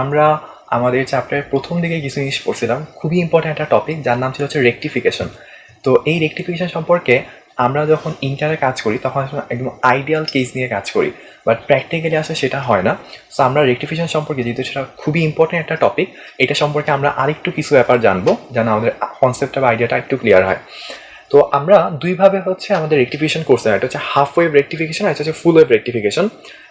আমরা আমাদের চ্যাপ্টারের প্রথম দিকে কিছু জিনিস পড়ছিলাম। খুবই ইম্পর্ট্যান্ট একটা টপিক যার নাম ছিল হচ্ছে রেকটিফিকেশন তো এই রেকটিফিকেশন সম্পর্কে আমরা যখন ইন্টারে কাজ করি, তখন একদম আইডিয়াল কেস নিয়ে কাজ করি। বাট প্র্যাকটিক্যালি আসলে সেটা হয় না। সো আমরা রেকটিফিকেশন সম্পর্কে, যেহেতু সেটা খুবই ইম্পর্ট্যান্ট একটা টপিক এটা সম্পর্কে আমরা আরেকটু কিছু ব্যাপার জানব, যেন আমাদের কনসেপ্টটা বা আইডিয়াটা একটু ক্লিয়ার হয়। তো আমরা দুইভাবে হচ্ছে আমাদের রেকটিফিকেশন করতে একটা হচ্ছে হাফ ওয়েভ রেকটিফিকেশন আর একটা হচ্ছে ফুল ওয়েভ রেকটিফিকেশন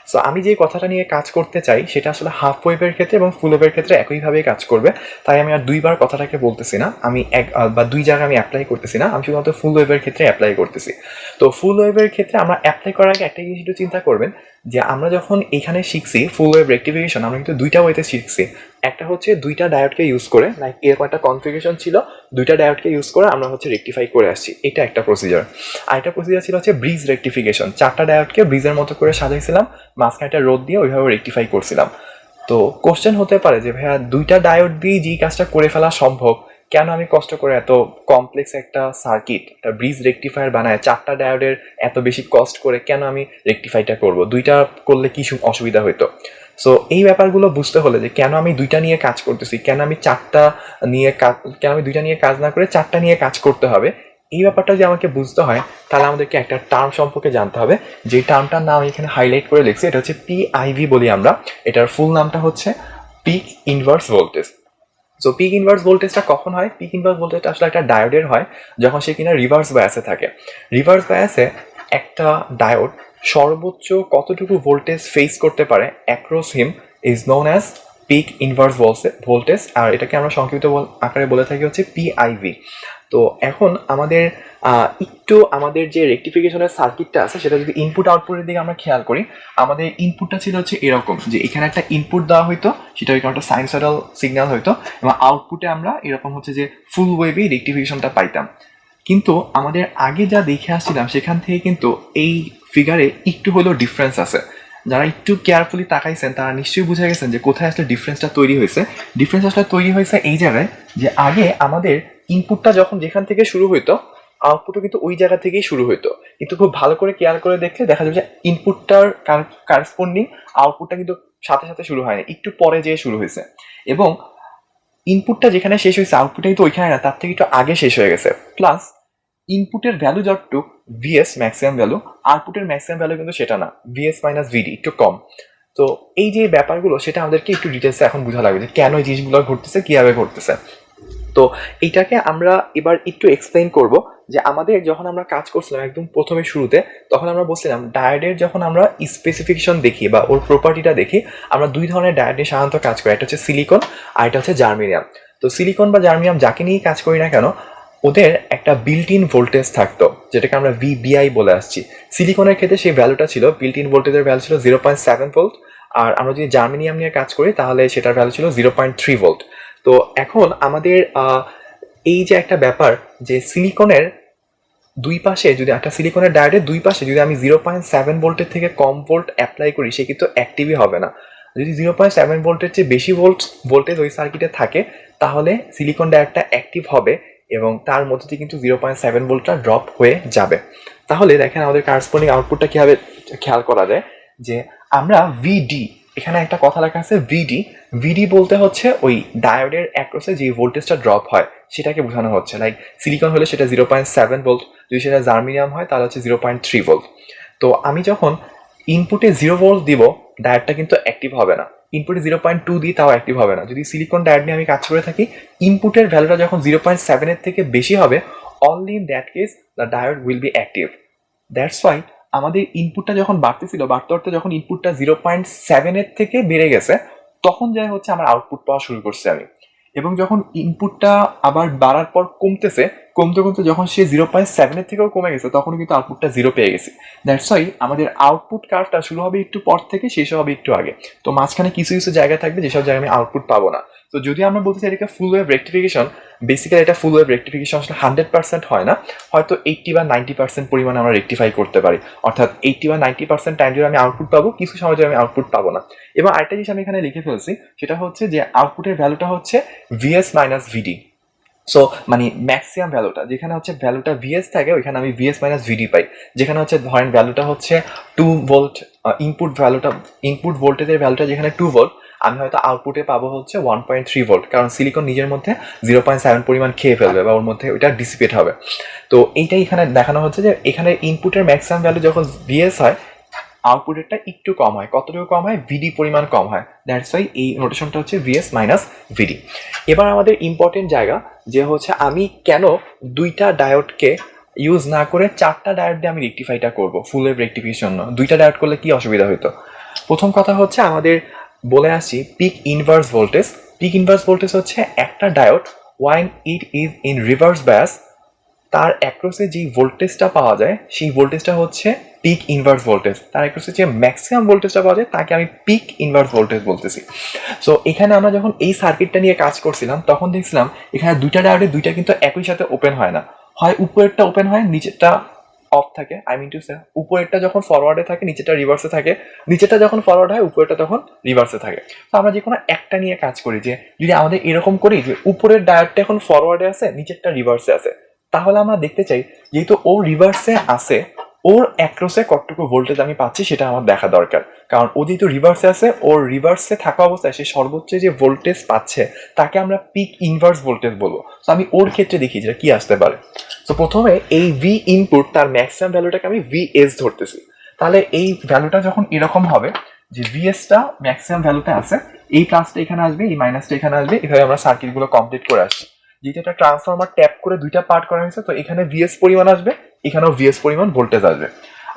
সো আমি যে কথাটা নিয়ে কাজ করতে চাই, সেটা আসলে হাফ ওয়েভের ক্ষেত্রে এবং ফুল ওয়েভের ক্ষেত্রে একইভাবে কাজ করবে। তাই আমি আর দুইবার কথাটাকে বলতেছি না। আমি এক বা দুই জায়গায় আমি অ্যাপ্লাই করতেছি না। আমি শুধুমাত্র ফুল ওয়েভের ক্ষেত্রে অ্যাপ্লাই করতেছি। তো ফুল ওয়েভের ক্ষেত্রে আমরা অ্যাপ্লাই করার আগে একটা জিনিস একটু চিন্তা করবেন। যে আমরা যখন এখানে শিখছি ফুল ওয়েভ রেক্টিফিকেশন আমরা কিন্তু দুইটা ওয়েতে শিখছি। একটা হচ্ছে দুইটা ডায়োডকে ইউজ করে লাইক এরকম একটা কনফিগারেশন ছিল, দুইটা ডায়োডকে ইউজ করে আমরা হচ্ছে রেক্টিফাই করে আসছি। এটা একটা প্রসিজার আর আরেকটা প্রসিজার ছিল হচ্ছে ব্রিজ রেক্টিফিকেশন চারটা ডায়োডকে ব্রিজের মতো করে সাজাইছিলাম মাঝখানে একটা রোদ দিয়ে ওইভাবে রেক্টিফাই করছিলাম। তো কোশ্চেন হতে পারে যে, ভাইয়া, দুইটা ডায়োড দিয়ে যেই কাজটা করে ফেলা সম্ভব কেন আমি কষ্ট করে এত কমপ্লেক্স একটা সার্কিট একটা ব্রিজ রেকটিফায়ার বানায়, চারটা ডায়োডের এত বেশি কস্ট করে কেন আমি রেকটিফাইটা করব? দুইটা করলে কি অসুবিধা হতো সো এই ব্যাপারগুলো বুঝতে হলে যে কেন আমি দুইটা নিয়ে কাজ করতেছি, কেন আমি চারটা নিয়ে কাজ কেন আমি দুইটা নিয়ে কাজ না করে চারটা নিয়ে কাজ করতে হবে? এই ব্যাপারটা যদি আমাকে বুঝতে হয়, তাহলে আমাদেরকে একটা টার্ম সম্পর্কে জানতে হবে। যে টার্মটার নাম এখানে হাইলাইট করে লিখছি, এটা হচ্ছে পিআইভি বলি আমরা। এটার ফুল নামটা হচ্ছে peak inverse voltage so peak inverse ভোল্টেজটা কখন হয়? পিক ইনভার্স ভোল্টেজটা আসলে একটা ডায়োডের হয়, যখন সে কিনা রিভার্স বায়াসে থাকে। রিভার্স বায়াসে একটা ডায়োড সর্বোচ্চ কতটুকু ভোল্টেজ ফেস করতে পারে across him is known as peak inverse voltage আর এটাকে আমরা সংক্ষিপ্ত আকারে বলে থাকি হচ্ছে পিআইভি তো এখন আমাদের একটু আমাদের যে রেকটিফিকেশনের সার্কিটটা আছে, সেটা যদি ইনপুট আউটপুটের দিকে আমরা খেয়াল করি, আমাদের ইনপুটটা ছিল হচ্ছে এরকম, যে এখানে একটা ইনপুট দেওয়া হইতো, সেটা ওইখানে একটা সাইনসয়েডাল সিগন্যাল হইতো, এবং আউটপুটে আমরা এরকম হচ্ছে যে ফুল ওয়েভি রেকটিফিকেশনটা পাইতাম। কিন্তু আমাদের আগে যা দেখে আসছিলাম, সেখান থেকে কিন্তু এই ফিগারে একটু হলেও ডিফারেন্স আছে। যারা একটু কেয়ারফুলি তাকাইছেন, তারা নিশ্চয়ই বুঝে গেছেন যে কোথায় আসলে ডিফারেন্সটা তৈরি হয়েছে। ডিফারেন্স আসলে তৈরি হয়েছে এই জায়গায় যে আগে আমাদের ইনপুটটা যখন যেখান থেকে শুরু হইতো আউটপুটও কিন্তু ওই জায়গা থেকেই শুরু হইতো। কিন্তু খুব ভালো করে কেয়ার করে দেখলে দেখা যাবে যে ইনপুটটার কারেসপন্ডিং আউটপুটটা কিন্তু সাথে সাথে শুরু হয়নি। একটু পরে যেয়ে শুরু হয়েছে। এবং ইনপুটটা যেখানে শেষ হয়েছে আউটপুটটা কিন্তু ওইখানে না, তার থেকে একটু আগে শেষ হয়ে গেছে। প্লাস ইনপুটের ভ্যালু যতটুক ভিএস ম্যাক্সিমাম ভ্যালু আউটপুটের ম্যাক্সিমাম ভ্যালু কিন্তু সেটা না ভিএস মাইনাস ভিডি একটু কম। তো এই যে ব্যাপারগুলো, সেটা আমাদেরকে একটু ডিটেলসে এখন বোঝা লাগবে যে কেন এই জিনিসগুলো ঘটতেছে, কীভাবে ঘটতেছে। তো এইটাকে আমরা এবার একটু এক্সপ্লেইন করব যে আমাদের যখন আমরা কাজ করছিলাম একদম প্রথমে শুরুতে, তখন আমরা বলছিলাম ডায়োডের যখন আমরা স্পেসিফিকেশন দেখি বা ওর প্রপার্টিটা দেখি, আমরা দুই ধরনের ডায়োড নিয়ে সাধারণত কাজ করি। একটা হচ্ছে সিলিকন আর এটা হচ্ছে জার্মিনিয়াম তো সিলিকন বা জার্মিনিয়াম যাকে নিয়েই কাজ করি না কেন, ওদের একটা বিল্ট ইন ভোল্টেজ থাকতো, যেটাকে আমরা ভিবিআই বলে আসছি। সিলিকনের ক্ষেত্রে সেই ভ্যালুটা ছিল বিল্ট ইন ভোল্টেজের ভ্যালু ছিল জিরো পয়েন্ট সেভেন ভোল্ট আর আমরা যদি জার্মিনিয়াম নিয়ে কাজ করি, তাহলে সেটার ভ্যালু ছিল জিরো পয়েন্ট থ্রি ভোল্ট তো এখন আমাদের এই যে একটা ব্যাপার যে সিলিকনের দুই পাশে যদি একটা সিলিকনের ডায়োডের দুই পাশে যদি আমি জিরো পয়েন্ট সেভেন ভোল্টের থেকে কম ভোল্ট অ্যাপ্লাই করি, সে কিন্তু অ্যাক্টিভই হবে না। যদি জিরো পয়েন্ট সেভেন ভোল্টের চেয়ে বেশি ভোল্ট ভোল্টেজ ওই সার্কিটে থাকে, তাহলে সিলিকন ডায়োডটা অ্যাক্টিভ হবে এবং তার মধ্যে দিয়ে কিন্তু জিরো পয়েন্ট সেভেন ভোল্টটা ড্রপ হয়ে যাবে। তাহলে দেখেন আমাদের কারেসপন্ডিং আউটপুটটা কীভাবে খেয়াল করা যায়? যে আমরা ভিডি এখানে একটা কথা লেখা আছে ভিডি। ভিডি বলতে হচ্ছে ওই ডায়োডের অ্যাক্রসে যে ভোল্টেজটা ড্রপ হয়, সেটাকে বোঝানো হচ্ছে। লাইক সিলিকন হলে সেটা জিরো পয়েন্ট সেভেন ভোল্ট যদি সেটা জার্মিনিয়াম হয়, তাহলে হচ্ছে জিরো পয়েন্ট থ্রি ভোল্ট তো আমি যখন ইনপুটে জিরো ভোল্ট দিব, ডায়োডটা কিন্তু অ্যাক্টিভ হবে না। ইনপুটে জিরো পয়েন্ট টু দিই, তাও অ্যাক্টিভ হবে না। যদি সিলিকন ডায়োড নিয়ে আমি কাজ করে থাকি ইনপুটের ভ্যালুটা যখন জিরো পয়েন্ট সেভেনের থেকে বেশি হবে only in that case the diode will be active that's why আমাদের ইনপুটটা যখন বাড়তেছিল বাড়তে বাড়তে যখন ইনপুটটা জিরো পয়েন্ট সেভেনের থেকে বেড়ে গেছে, তখন যাই হচ্ছে আমার আউটপুট পাওয়া শুরু করছে আমি এবং যখন ইনপুটটা আবার বাড়ার পর কমতেছে কমতে কমতে যখন সে জিরো পয়েন্ট সেভেনের থেকেও কমে গেছে, তখন কিন্তু আউটপুটটা জিরো পেয়ে গেছে। দ্যাটস ওয়াই আমাদের আউটপুট কার্ভটা শুরু হবে একটু পর থেকে, শেষ হবে একটু আগে। তো মাঝখানে কিছু কিছু জায়গা থাকবে, যেসব জায়গায় আমি আউটপুট পাবো না। তো যদি আমরা বলতে চাই এটাকে ফুল ওয়েভ রেক্টিফিকেশন বেসিক্যালি এটা ফুল ওয়েভ রেক্টিফিকেশন আসলে হান্ড্রেড পার্সেন্ট হয় না। হয়তো এইটটি বা নাইনটি পার্সেন্ট পরিমাণে আমরা রেক্টিফাই করতে পারি। অর্থাৎ এইটটি বা নাইনটি পার্সেন্ট টাইম যদি আমি আউটপুট পাবো, কিছু সময় যদি আমি আউটপুট পাবো না। এবং আরেকটা জিনিস আমি এখানে লিখে ফেলছি, সেটা হচ্ছে যে আউটপুটের ভ্যালুটা হচ্ছে V S minus V D so মানে ম্যাক্সিমাম ভ্যালুটা যেখানে হচ্ছে ভ্যালুটা ভিএস থাকে, ওইখানে আমি ভিএস মাইনাস ভিডি পাই। যেখানে হচ্ছে ধরেন ভ্যালুটা হচ্ছে টু ভোল্ট ইনপুট ভ্যালুটা ইনপুট ভোল্টেজের ভ্যালুটা যেখানে টু ভোল্ট আমি হয়তো আউটপুটে পাবো হচ্ছে ওয়ান পয়েন্ট থ্রি ভোল্ট কারণ সিলিকন নিজের মধ্যে জিরো পয়েন্ট সেভেন পরিমাণ খেয়ে ফেলবে বা ওর মধ্যে ওইটা ডিসিপেট হবে। তো এইটাই এখানে দেখানো হচ্ছে যে এখানে ইনপুটের ম্যাক্সিমাম ভ্যালু যখন ভিএস হয় আউটপুটেরটা একটু কম হয়। কতটুকু কম হয়? ভিডি পরিমাণ কম হয়। দ্যাটস ওয়াই এই নোটেশনটা হচ্ছে ভিএস মাইনাস ভিডি এবার আমাদের ইম্পর্টেন্ট জায়গা, যে হচ্ছে আমি কেন দুইটা ডায়োডকে ইউজ না করে চারটা ডায়োড দিয়ে আমি রেক্টিফাইটা করব ফুল ওয়েভ রেক্টিফিকেশন জন্য দুইটা ডায়োড করলে কি অসুবিধা হতো প্রথম কথা হচ্ছে আমাদের বলে আসছি peak inverse voltage peak inverse voltage হচ্ছে একটা diode when it is in reverse bias তার অ্যাক্রসে যেই ভোল্টেজটা পাওয়া যায়, সেই ভোল্টেজটা হচ্ছে পিক ইনভার্স ভোল্টেজ তার অ্যাক্রসে যে ম্যাক্সিমাম ভোল্টেজটা পাওয়া যায়, তাকে আমি পিক ইনভার্স ভোল্টেজ বলতেছি। সো এখানে আমরা যখন এই সার্কিটটা নিয়ে কাজ করছিলাম, তখন দেখছিলাম এখানে দুইটা ডায়োডে দুইটা কিন্তু একই সাথে ওপেন হয় না। হয় উপরেরটা ওপেন হয়, নিচেরটা অফ থাকে। আই মিন টু সে উপরেরটা যখন ফরওয়ার্ডে থাকে, নিচেরটা রিভার্সে থাকে। নিচেরটা যখন ফরওয়ার্ড হয়, উপরেরটা তখন রিভার্সে থাকে। তো আমরা যে কোনো একটা নিয়ে কাজ করি যে, যদি আমাদের এরকম করি যে উপরের ডায়োডটা এখন ফরওয়ার্ডে আছে, নিচেরটা রিভার্সে আছে। তাহলে আমরা দেখতে চাই, যেহেতু ও রিভার্সে আছে ওর অ্যাক্রসে কতটুকু ভোল্টেজ আমি পাচ্ছি সেটা আমার দেখা দরকার। কারণ ও যেহেতু রিভার্সে আছে, ওর রিভার্সে থাকা অবস্থায় সে সর্বোচ্চ যে ভোল্টেজ পাচ্ছে, তাকে আমরা পিক ইনভার্স ভোল্টেজ বলব। তো আমি ওর ক্ষেত্রে দেখি যেটা কি আসতে পারে। তো প্রথমে এই ভি ইনপুট তার ম্যাক্সিমাম ভ্যালুটাকে আমি ভি এস ধরতেছি। তাহলে এই ভ্যালুটা যখন এরকম হবে, যে ভিএসটা ম্যাক্সিমাম ভ্যালুতে আছে, এই প্লাসটা এখানে আসবে, এই মাইনাসটা এখানে আসবে, এভাবে আমরা সার্কিটগুলো কমপ্লিট করে আসছি। যেহেতু একটা ট্রান্সফরমার ট্যাপ করে দুইটা পার্ট করা হয়েছে, তো এখানে ভিএস পরিমাণ আসবে এখানেও ভিএস পরিমাণ ভোল্টেজ আসবে।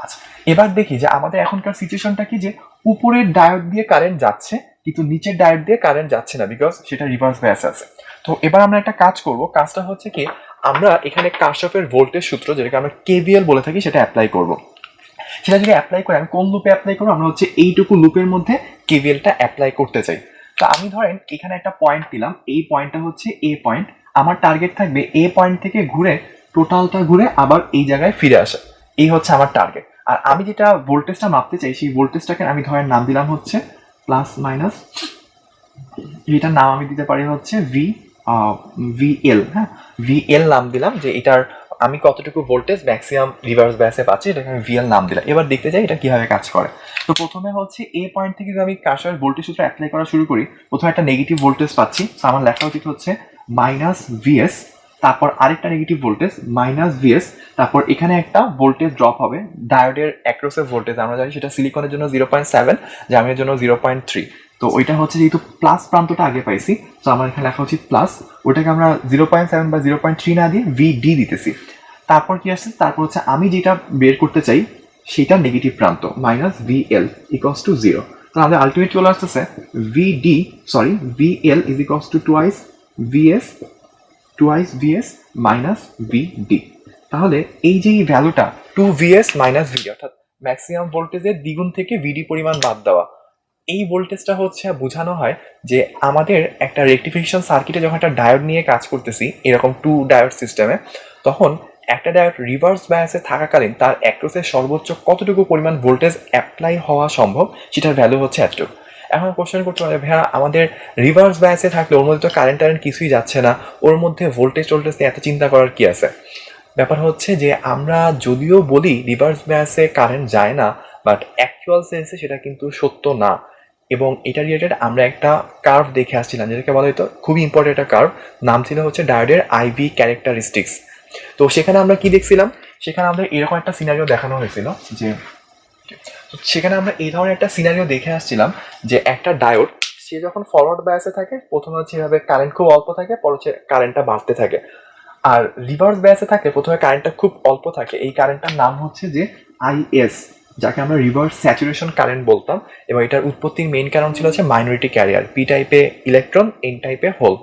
আচ্ছা এবার দেখি যে আমাদের এখনকার সিচুয়েশনটা কি যে উপরের ডায়োড দিয়ে কারেন্ট যাচ্ছে, কিন্তু নিচের ডায়োড দিয়ে কারেন্ট যাচ্ছে না বিকজ সেটা রিভার্স ব্যাস আছে। তো এবার আমরা একটা কাজ করব, কাজটা হচ্ছে কি, আমরা এখানে কাশফের ভোল্টেজ সূত্র, যেটাকে আমরা কেভিএল বলে থাকি, সেটা অ্যাপ্লাই করব। সেটা যদি অ্যাপ্লাই করে, আমি কোন লুপে অ্যাপ্লাই করব, আমরা হচ্ছে এইটুকু লুপের মধ্যে কেভিএলটা অ্যাপ্লাই করতে চাই। তো আমি ধরেন এখানে একটা পয়েন্ট দিলাম, এই পয়েন্টটা হচ্ছে এ পয়েন্ট আমার টার্গেট থাকবে এ পয়েন্ট থেকে ঘুরে টোটালটা ঘুরে আবার এই জায়গায় ফিরে আসা। এই হচ্ছে আমার টার্গেট আর আমি যেটা ভোল্টেজটা মাপতে চাই, সেই ভোল্টেজটাকে আমি ধরেন নাম দিলাম হচ্ছে প্লাস মাইনাস এটার নাম আমি দিতে পারি হচ্ছে ভি ভি এল হ্যাঁ? ভি এল নাম দিলাম যে এটার আমি কতটুকু ভোল্টেজ ম্যাক্সিমাম রিভার্স ব্যাসে পাচ্ছি, এটাকে আমি ভিএল নাম দিলাম। এবার দেখতে চাই এটা কীভাবে কাজ করে। তো প্রথমে হচ্ছে এ পয়েন্ট থেকে যদি আমি কাশার ভোল্টেজ সূত্র অ্যাপ্লাই করা শুরু করি, প্রথমে একটা নেগেটিভ ভোল্টেজ পাচ্ছি। আমার লেখা উচিত হচ্ছে মাইনাস ভিএস তারপর আরেকটা নেগেটিভ ভোল্টেজ মাইনাস ভিএস তারপর এখানে একটা ভোল্টেজ ড্রপ হবে ডায়োডের অ্যাক্রোসের ভোল্টেজ আমরা জানি সেটা সিলিকনের জন্য জিরো পয়েন্ট সেভেন জামের জন্য জিরো পয়েন্ট থ্রি তো ওইটা হচ্ছে যেহেতু প্লাস প্রান্তটা আগে পাইছি, তো আমার এখানে লেখা উচিত প্লাস ওটাকে আমরা জিরো পয়েন্ট সেভেন বা জিরো পয়েন্ট থ্রি না দিয়ে ভি ডি দিতেছি। তারপর কি আসছে? তারপর হচ্ছে আমি যেটা বের করতে চাই, সেটা নেগেটিভ প্রান্ত minus V L equals to zero তো আমাদের আলটিমেট চলে আসতেছে? V D sorry V L is equals to twice V S twice V S minus D তাহলে এই যে ভ্যালুটা two V S minus V অর্থাৎ ম্যাক্সিমাম ভোল্টেজের দ্বিগুণ থেকে ভিডি পরিমাণ বাদ দেওয়া, এই ভোল্টেজটা হচ্ছে বোঝানো হয় যে আমাদের একটা রেক্টিফিকেশন সার্কিটে যখন একটা ডায়োড নিয়ে কাজ করতেছি, এরকম টু ডায়োড সিস্টেমে তখন একটা ডায়োড রিভার্স বায়াসে থাকাকালীন তার অ্যাক্রোসের সর্বোচ্চ কতটুকু পরিমাণ ভোল্টেজ অ্যাপ্লাই হওয়া সম্ভব, সেটার ভ্যালু হচ্ছে এতটুকু। এখন কোশ্চেন করতে পারে ভাইয়া, আমাদের রিভার্স বায়াসে থাকলে ওর মধ্যে তো কারেন্ট টারেন্ট কিছুই যাচ্ছে না। ওর মধ্যে ভোল্টেজ টোল্টেজ নিয়ে এত চিন্তা করার কি আছে? ব্যাপার হচ্ছে যে, আমরা যদিও বলি রিভার্স বায়াসে কারেন্ট যায় না বাট অ্যাকচুয়াল সেন্সে সেটা কিন্তু সত্য না। এবং এটা রিলেটেড আমরা একটা কার্ভ দেখে আসছিলাম, যেটাকে বলা হতো, খুবই ইম্পর্টেন্ট একটা কার্ভ নাম ছিল হচ্ছে ডায়োডের আইভি ক্যারেক্টারিস্টিক্স তো সেখানে আমরা কি দেখছিলাম? সেখানে আমাদের এরকম একটা সিনারিও দেখানো হয়েছিল যে তো সেখানে আমরা এই ধরনের একটা সিনারিও দেখে আসছিলাম যে একটা ডায়োড সে যখন ফরওয়ার্ড বায়াসে থাকে, প্রথমে হচ্ছে এভাবে কারেন্ট খুব অল্প থাকে, পরে হচ্ছে কারেন্টটা বাড়তে থাকে। আর রিভার্স ব্যাসে থাকে, প্রথমে কারেন্টটা খুব অল্প থাকে। এই কারেন্টটার নাম হচ্ছে যে আইএস যাকে আমরা রিভার্স স্যাচুরেশন কারেন্ট বলতাম। এবং এটার উৎপত্তির মেইন কারণ ছিল হচ্ছে মাইনরিটি ক্যারিয়ার পি টাইপে ইলেকট্রন এন টাইপে হোল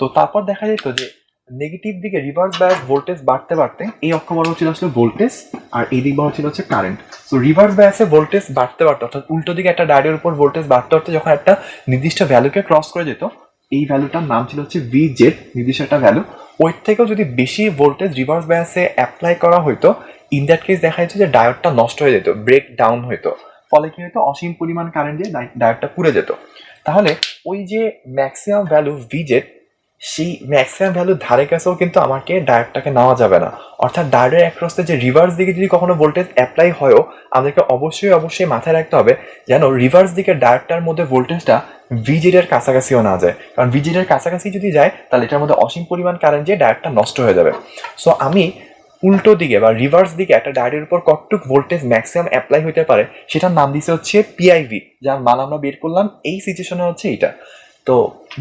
তো তারপর দেখা যেত যে নেগেটিভ দিকে রিভার্স ব্যাস ভোল্টেজ বাড়তে বাড়তে এই অক্ষ বরাবর ছিল আসলে ভোল্টেজ আর এই দিক বরাবর ছিল হচ্ছে কারেন্ট তো রিভার্স ব্যাসে ভোল্টেজ বাড়তে বাড়তে, অর্থাৎ উল্টো দিকে একটা ডায়োডের উপর ভোল্টেজ বাড়তে বাড়তে যখন একটা নির্দিষ্ট ভ্যালুকে ক্রস করে যেত, এই ভ্যালুটার নাম ছিল হচ্ছে ভি জেড নির্দিষ্ট একটা ভ্যালু ওই থেকেও যদি বেশি ভোল্টেজ রিভার্স ব্যাসে অ্যাপ্লাই করা হতো ইন দ্যাট কেস দেখা যেত যে ডায়োডটা নষ্ট হয়ে যেত ব্রেক ডাউন হতো ফলে কি হতো অসীম পরিমাণ কারেন্ট দিয়ে ডায়োডটা পুড়ে যেত। তাহলে ওই যে ম্যাক্সিমাম ভ্যালু ভিজেট সেই ম্যাক্সিমাম ভ্যালুর ধারে কাছেও কিন্তু আমাকে ডায়োডটাকে নেওয়া যাবে না। অর্থাৎ ডায়োডের অ্যাক্রসে যে রিভার্স দিকে যদি কখনো ভোল্টেজ অ্যাপ্লাই হয়ও, আমাদেরকে অবশ্যই অবশ্যই মাথায় রাখতে হবে যেন রিভার্স দিকে ডায়োডটার মধ্যে ভোল্টেজটা ভিজেড এর কাছাকাছিও না যায়। কারণ ভিজেড এর কাছাকাছি যদি যায়, তাহলে এটার মধ্যে অসীম পরিমাণ কারেন্ট যে ডায়োডটা নষ্ট হয়ে যাবে। সো আমি উল্টো দিকে বা রিভার্স দিকে একটা ডায়োডের উপর কতটুক ভোল্টেজ ম্যাক্সিমাম অ্যাপ্লাই হতে পারে, সেটার নাম দিছে হচ্ছে পিআইভি যার মান আমরা বের করলাম, এই সিচুয়েশনে হচ্ছে এইটা। তো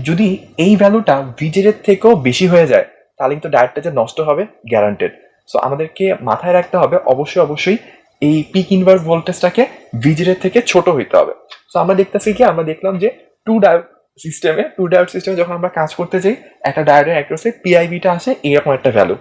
যদি এই ভ্যালুটা ভিজেডের থেকেও বেশি হয়ে যায়, তাহলে কিন্তু ডায়েটটা যে নষ্ট হবে গ্যারান্টেড সো আমাদেরকে মাথায় রাখতে হবে, অবশ্যই অবশ্যই এই পিক ইনভার্স ভোল্টেজটাকে ভিজেডের থেকে ছোট হইতে হবে। সো আমরা দেখতেছি কি, আমরা দেখলাম যে টু ডায়োড সিস্টেমে টু ডায়োড সিস্টেমে যখন আমরা কাজ করতে যাই, একটা ডায়োডের অ্যাক্রোসে পিআইবিটা আসে এরকম একটা ভ্যালু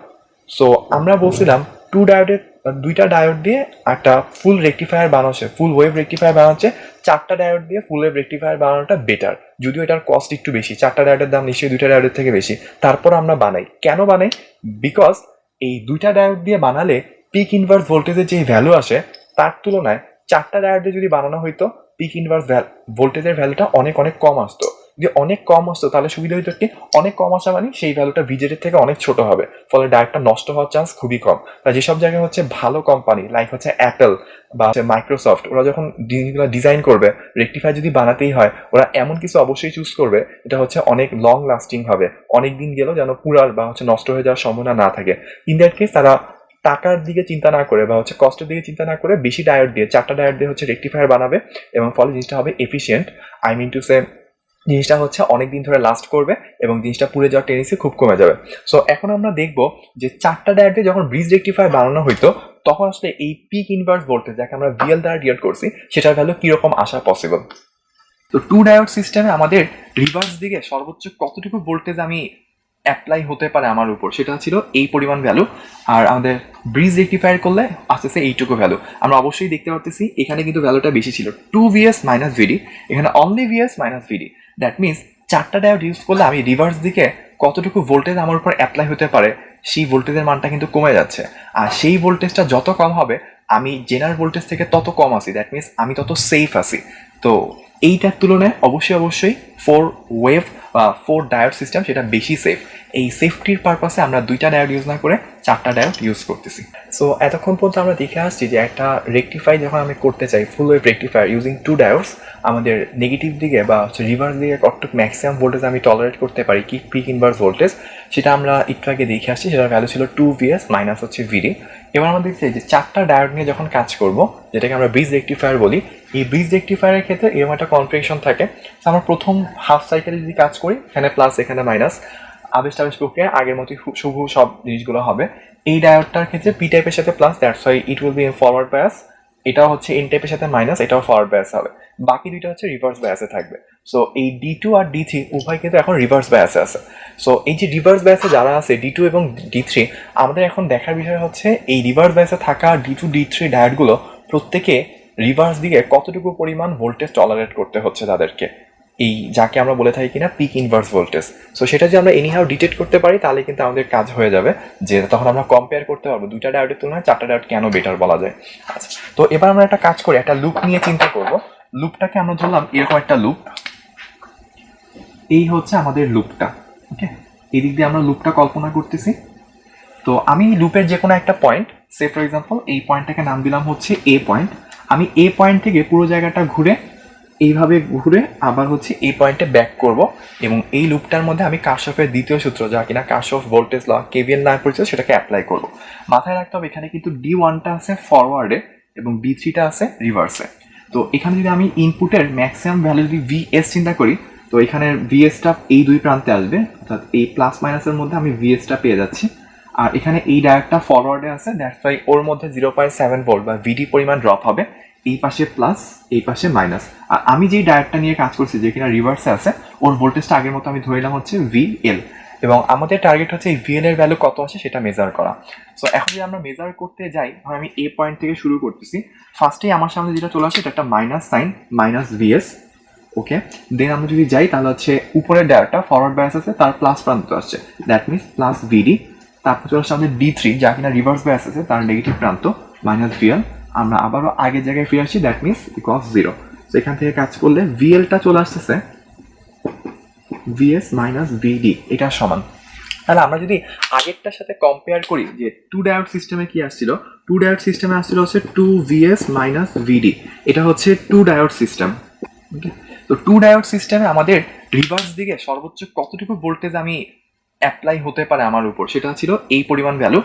সো আমরা বলছিলাম টু ডায়োডের দুইটা ডায়োড দিয়ে একটা ফুল রেকটিফায়ার বানাচ্ছে ফুল ওয়েভ রেকটিফায়ার বানাচ্ছে চারটা ডায়োড দিয়ে ফুল ওয়েভ রেকটিফায়ার বানানোটা বেটার যদিও এটার কস্ট একটু বেশি, চারটা ডায়োডের দাম নিশ্চয়ই দুইটা ডায়োডের থেকে বেশি। তারপর আমরা বানাই। কেন বানাই? বিকজ এই দুইটা ডায়োড দিয়ে বানালে পিক ইনভার্স ভোল্টেজের যে ভ্যালু আসে, তার তুলনায় চারটা ডায়োডে যদি বানানো হইতো পিক ইনভার্স ভোল্টেজের ভ্যালুটা অনেক অনেক কম আসতো। যদি অনেক কম আসতো, তাহলে সুবিধা হইতো কি? অনেক কম আসা মানে সেই ভ্যালুটা ভিজেটের থেকে অনেক ছোট হবে। ফলে ডায়োডটা নষ্ট হওয়ার চান্স খুবই কম। তাই যেসব জায়গায় হচ্ছে ভালো কোম্পানি লাইক হচ্ছে অ্যাপেল বা হচ্ছে মাইক্রোসফট ওরা যখন জিনিসগুলো ডিজাইন করবে রেকটিফাই যদি বানাতেই হয়, ওরা এমন কিছু অবশ্যই চুজ করবে, এটা হচ্ছে অনেক লং লাস্টিং হবে। অনেক দিন গেলেও যেন পুরার বা হচ্ছে নষ্ট হয়ে যাওয়ার সম্ভাবনা না থাকে। ইন দ্যাট কেস তারা টাকার দিকে চিন্তা না করে বা হচ্ছে কষ্টের দিকে চিন্তা না করে বেশি ডায়োড দিয়ে, চারটা ডায়োড দিয়ে হচ্ছে রেকটিফায়ার বানাবে এবং ফলে জিনিসটা হবে efficient I mean to say জিনিসটা হচ্ছে অনেক দিন ধরে লাস্ট করবে এবং জিনিসটা পুড়ে যাওয়ার টেন্ডেন্সি খুব কমে যাবে। সো এখন আমরা দেখব যে চারটা দিয়ে যখন ব্রিজ রেকটিফায়ার বানানো হইতো, তখন আসলে এই পিক ইনভার্স ভোল্টেজ যাকে আমরা ভিএল দ্বারা ডিয়ার করছি, সেটার ভ্যালু কীরকম আসা পসিবল তো টু ডায়োড সিস্টেমে আমাদের রিভার্স দিকে সর্বোচ্চ কতটুকু ভোল্টেজ আমি অ্যাপ্লাই হতে পারে আমার উপর, সেটা ছিল এই পরিমাণ ভ্যালু আর আমাদের ব্রিজ রেকটিফায়ার করলে আস্তে আস্তে এইটুকু ভ্যালু আমরা অবশ্যই দেখতে পারতেছি, এখানে কিন্তু ভ্যালুটা বেশি ছিল। Two V S minus V D এখানে only V S minus V D that means চারটা ডায়োড ইউজ করলে আমি রিভার্স দিকে কতটুকু ভোল্টেজ আমার উপর অ্যাপ্লাই হতে পারে, সেই ভোল্টেজের মানটা কিন্তু কমে যাচ্ছে। আর সেই ভোল্টেজটা যত কম হবে, আমি জেনারেল ভোল্টেজ থেকে তত কম আছি। দ্যাট মিনস আমি তত সেফ আছি। তো এইটার তুলনায় অবশ্যই অবশ্যই ফোর ওয়েভ বা ফোর ডায়োড সিস্টেম সেটা বেশি সেফ এই সেফটির পারপাসে আমরা দুইটা ডায়োড ইউজ না করে চারটা ডায়োড ইউজ করতেছি। সো এতক্ষণ পর্যন্ত আমরা দেখে আসছি যে একটা রেকটিফাই যখন আমি করতে চাই full wave rectifier using two diodes আমাদের নেগেটিভ দিকে বা হচ্ছে রিভার্স দিকে কতটুকু ম্যাক্সিমাম ভোল্টেজ আমি টলারেট করতে পারি, কি পিক ইনভার্স ভোল্টেজ সেটা আমরা একটু আগে দেখে আসছি, সেটার ভ্যালু ছিল টু ভিএস মাইনাস হচ্ছে ভিডি এবার আমরা দেখছি যে চারটা ডায়োড নিয়ে যখন কাজ করব, যেটাকে আমরা ব্রিজ রেকটিফায়ার বলি, এই ব্রিজ রেকটিফায়ারের ক্ষেত্রে এরকম একটা কনফিগারেশন থাকে। আমরা প্রথম হাফ সাইকেলে যদি কাজ করি, এখানে প্লাস এখানে মাইনাস আবেশ টাবেশ প্রক্রিয়া আগের মতোই শুভ সব জিনিসগুলো হবে। এই ডায়োডটার ক্ষেত্রে পি টাইপের সাথে plus that's why it will be forward bias এটাও হচ্ছে এন টাইপের সাথে মাইনাস এটাও ফরওয়ার্ড বায়াস হবে। বাকি দুইটা হচ্ছে রিভার্স বায়াসে থাকবে। সো এই ডি টু আর ডি থ্রি উভয় কিন্তু এখন রিভার্স বায়াসে আছে। সো এই যে রিভার্স বায়াসে যারা আছে ডি টু এবং ডি থ্রি আমাদের এখন দেখার বিষয় হচ্ছে এই রিভার্স ব্যাসে থাকা ডি টু ডি থ্রি ডায়োডগুলো প্রত্যেকে রিভার্স দিকে কতটুকু পরিমাণ ভোল্টেজ টলারেট করতে হচ্ছে তাদেরকে। এই যাকে আমরা বলে থাকি কিনা পিক ইনভার্স ভোল্টেজ সো সেটা যদি আমরা এনিহাও ডিটেক্ট করতে পারি, তাহলে কিন্তু আমাদের কাজ হয়ে যাবে যে তখন আমরা কম্পেয়ার করতে পারব। দুইটা ডায়োডের তুলনায় চারটা ডায়োড কেন বেটার বলা যায়। আচ্ছা তো এবার আমরা একটা কাজ করি, একটা লুপ নিয়ে চিন্তা করব। লুপটাকে আমরা ধরলাম এরকম একটা লুপ। এই হচ্ছে আমাদের লুপটা, ওকে? এদিক দিয়ে আমরা লুপটা কল্পনা করতেছি। তো আমি লুপের যে কোনো একটা পয়েন্ট সে ফর এক্সাম্পল এই পয়েন্টটাকে নাম দিলাম হচ্ছে এ পয়েন্ট আমি এ পয়েন্ট থেকে পুরো জায়গাটা ঘুরে এইভাবে ঘুরে আবার হচ্ছে এই পয়েন্টে ব্যাক করব এবং এই লুপটার মধ্যে আমি কাশফের দ্বিতীয় সূত্র, যা কিনা কাশফ ভোল্টেজ ল, কেভিএল নাম পরিচিত, সেটাকে অ্যাপ্লাই করব। মাথায় রাখতে হবে, এখানে কিন্তু ডি ওয়ানটা আছে ফরওয়ার্ডে এবং ডি থ্রিটা আছে রিভার্সে তো এখানে যদি আমি ইনপুটের ম্যাক্সিমাম ভ্যালু যদি ভিএস চিন্তা করি, তো এখানে ভিএসটা এই দুই প্রান্তে আসবে, অর্থাৎ এই প্লাস মাইনাসের মধ্যে আমি ভিএসটা পেয়ে যাচ্ছি। আর এখানে এই ডায়োডটা ফরওয়ার্ডে আছে দ্যাটস ওয়াই ওর মধ্যে জিরো পয়েন্ট সেভেন ভোল্ট বা ভিডি পরিমাণ ড্রপ হবে, এই পাশে প্লাস এই পাশে মাইনাস আর আমি যেই ডায়োডটা নিয়ে কাজ করছি, যে কিনা রিভার্সে আছে, ওর ভোল্টেজটা আগের মতো আমি ধরে নিলাম হচ্ছে ভি এল এবং আমাদের টার্গেট হচ্ছে এই ভিএল এর ভ্যালু কত আছে সেটা মেজার করা। সো এখন যদি আমরা মেজার করতে যাই, ধর আমি এ পয়েন্ট থেকে শুরু করতেছি। ফার্স্টেই আমার সামনে যেটা চলে আসে, এটা একটা minus sign minus V S okay then আমরা যদি যাই, তাহলে হচ্ছে উপরের ডায়ারটা ফরওয়ার্ড ব্যাস আছে, তার প্লাস প্রান্ত আসছে। দ্যাট মিনস প্লাস ভিডি তারপর চলে আসছে আমাদের ডি থ্রি যা কিনা রিভার্স ব্যাস আছে, তার নেগেটিভ প্রান্ত মাইনাস ভিএল আমরা আবারও আগের জায়গায় ফিরে আসছি দ্যাট মিনস ইকস জিরো তো এখান থেকে কাজ করলে ভিএলটা চলে আসতেছে ভিএস মাইনাস ভিডি এটা সমান। তাহলে আমরা যদি আগেরটার সাথে কম্পেয়ার করি, যে টু ডায়োড সিস্টেমে কি আসছিল? টু ডায়োড সিস্টেমে আসছিল হচ্ছে টু ভিএস মাইনাস ভিডি এটা হচ্ছে টু ডায়োড সিস্টেম ওকে তো টু ডায়োড সিস্টেমে আমাদের রিভার্স দিকে সর্বোচ্চ কতটুকু ভোল্টেজ আমি অ্যাপ্লাই হতে পারে আমার উপর, সেটা ছিল এই পরিমাণ ভ্যালু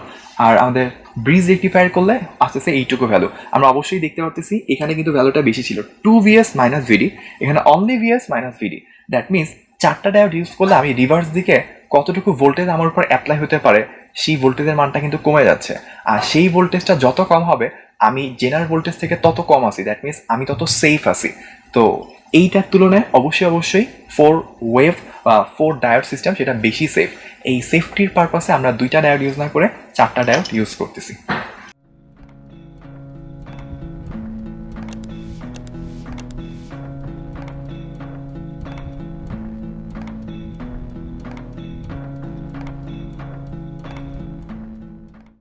আর আমাদের ব্রিজ রেক্টিফায়ার করলে আস্তে আস্তে এইটুকু ভ্যালু আমরা অবশ্যই দেখতে পারতেছি, এখানে কিন্তু ভ্যালুটা বেশি ছিল। Two V S minus V D এখানে only V S minus V D that means চারটা ডায়োড ইউজ করলে আমি রিভার্স দিকে কতটুকু ভোল্টেজ আমার উপর অ্যাপ্লাই হতে পারে, সেই ভোল্টেজের মানটা কিন্তু কমে যাচ্ছে। আর সেই ভোল্টেজটা যত কম হবে, আমি জেনারেল ভোল্টেজ থেকে তত কম আছি। দ্যাট মিনস আমি তত সেফ আছি। তো এইটার তুলনায় অবশ্যই অবশ্যই ফোর ওয়েভ বা ফোর ডায়োড সিস্টেম সেটা বেশি সেফ এই সেফটির পারপাসে আমরা দুইটা ডায়োড ইউজ না করে চারটা ডায়োড ইউজ করতেছি।